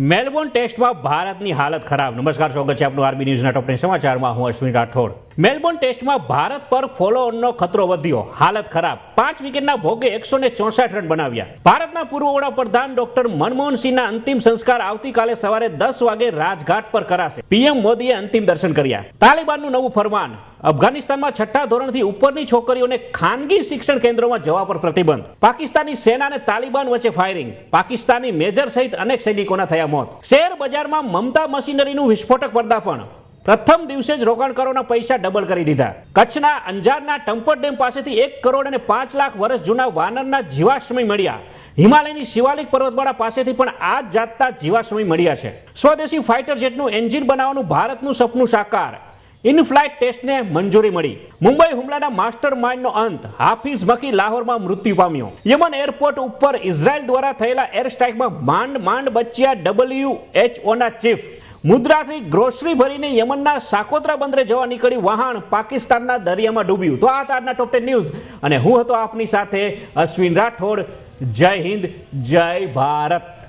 Melbourne ટેસ્ટમાં ભારતની હાલત ખરાબ. નમસ્કાર, સ્વાગત છે આપનું આરબી ન્યૂઝના ટોપ સમાચારમાં. હું અશ્વિન રાઠોડ. મેલબોર્ન ટેસ્ટમાં ભારત પર ફોલો ઓનનો ખતરો વધ્યો. હાલત ખરાબ. પાંચ વિકેટના ભોગે એકસો ને ચોસઠ રન બનાવ્યા. ભારતના પૂર્વ વડાપ્રધાન ડોક્ટર મનમોહનસિંહના અંતિમ સંસ્કાર આવતીકાલે સવારે દસ વાગે રાજઘાટ પર કરાશે. પીએમ મોદીએ અંતિમ દર્શન કર્યા. તાલિબાનનું નવું ફરમાન અફઘાનિસ્તાનમાં છઠ્ઠા ધોરણથી ઉપરની છોકરીઓને ખાનગી શિક્ષણ કેન્દ્રોમાં જવા પર પ્રતિબંધ. પાકિસ્તાની સેના અને તાલિબાન વચ્ચે ફાયરિંગ પાકિસ્તાની મેજર સહિત અનેક સૈનિકોના થયા મોત. શેર બજારમાં મમતા મશીનરીનું વિસ્ફોટક પર્દાપણ પ્રથમ દિવસે જ રોકાણકારોના પૈસા ડબલ કરી દીધા. કચ્છના અંજારના ટમ્પર ડેમ પાસેથી એક કરોડ અને પાંચ લાખ વર્ષ જૂના વાનરના જીવાશ્મય મળ્યા. હિમાલયની શિવાલિક પર્વતમાળા પાસેથી પણ આ જ જાતના જીવાશ્મય મળ્યા છે. સ્વદેશી ફાઇટર જેટનું એન્જિન બનાવવાનું ભારતનું સપનું સાકાર. ઇન ફ્લાઇટ ટેસ્ટને મંજૂરી મળી. મુંબઈ હુમલાના માસ્ટર માઇન્ડનો અંત. હાફિઝ મકી લાહોરમાં મૃત્યુ પામ્યો. યમન એરપોર્ટ ઉપર ઇઝરાયલ દ્વારા થયેલા એર સ્ટ્રાઇકમાં માંડ માંડ બચ્યા ડબલ્યુ એચ ઓના ચીફ. મુદ્રાથી ગ્રોસરી ભરીને યમનના સાકોત્રા બંદરે જવા નીકળી વહાણ પાકિસ્તાનના દરિયામાં ડૂબ્યું. તો આ તારના ટોપ ટેન ન્યૂઝ અને હું હતો આપની સાથે અશ્વિન રાઠોડ. જય હિન્દ, જય ભારત.